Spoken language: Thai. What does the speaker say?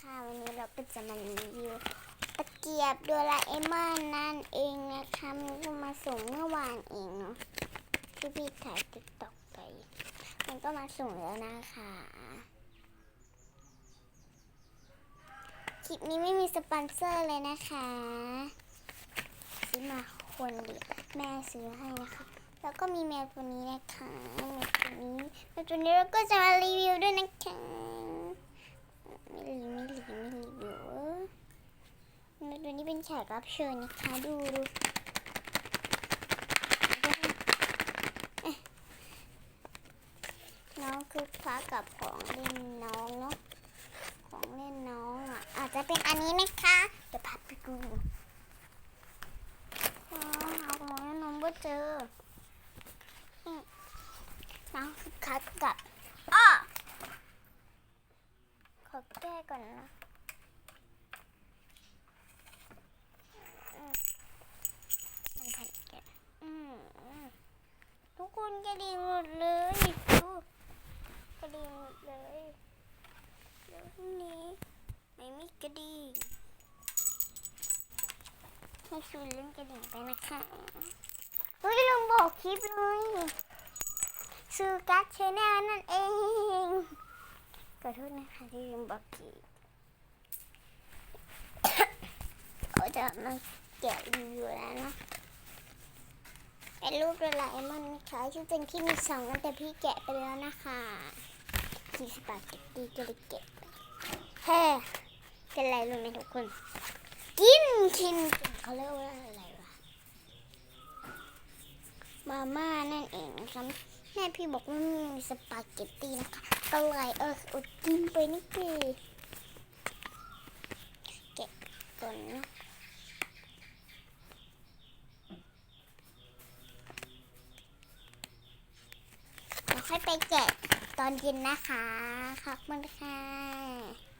ค่ะวันนี้เราก็จะมารีวิวตะเกียบโดราเอมอนนั่นเองนะคะมันก็มาส่งเมื่อวานเองเนาะที่พี่ถ่ายติ๊กต็อกไป มันก็มาส่งแล้วนะคะคลิปนี้ไม่มีสปอนเซอร์เลยนะคะซื้อมาคนเดียวแม่ซื้อให้นะคะ แล้วก็มีแมวตัวนี้นะคะแมวตัวนี้แมวตัวนี้เราก็จะมารีวิวด้วยนะคะ ไม่รีไม่รีไม่รีวิวเออแล้วตัวนี้ เป็นแขกรับเชิญนะคะ ดูดูน้องคือพระกับของเล่นน้องเนาะของเล่นน้องอะ อาจจะเป็นอันนี้นะคะ เดี๋ยวพับไปดูอ๋อเอาของเล่นน้องก็เจอน้องคือคัดกับอ้อขอแก้ก่อนนะอืมมันทันแกะอืมอืมทุ กระดิ่งหมดเลยดูกระดิ่งหมดเลยเดี๋ยวพรุ่นี้ไม่มีกระดิ่งให้ชูเล่นกระดิ่งไปนะคะเฮ้ยลืมบอกคลิปเลยซื้อการ์ดชแนลนั่นเองขอโทษนะคะที่ลืมบอกทีเขาจะมาแกะรีวิวแล้วนะ เป็นรูปโดราเอมอนนะคะที่เป็นที่มีสองกันแต่พี่แกะไปแล้วนะคะที่สปาเกตตี้ก็เลยแกะไปแฮ่เป็นไรรู้ไหมทุกคน กินกินเขาเรียกว่าอะไรวะมาม่านั่นเองนะคะแม่พี่บอกว่ามีสปาเกตตีนะคะ ก็เลยเอออดกินไปนิดเดียวเก็บก่อนนะาค่อยไปแกะตอนเย็นนะคะ ขอบคุณค่ะ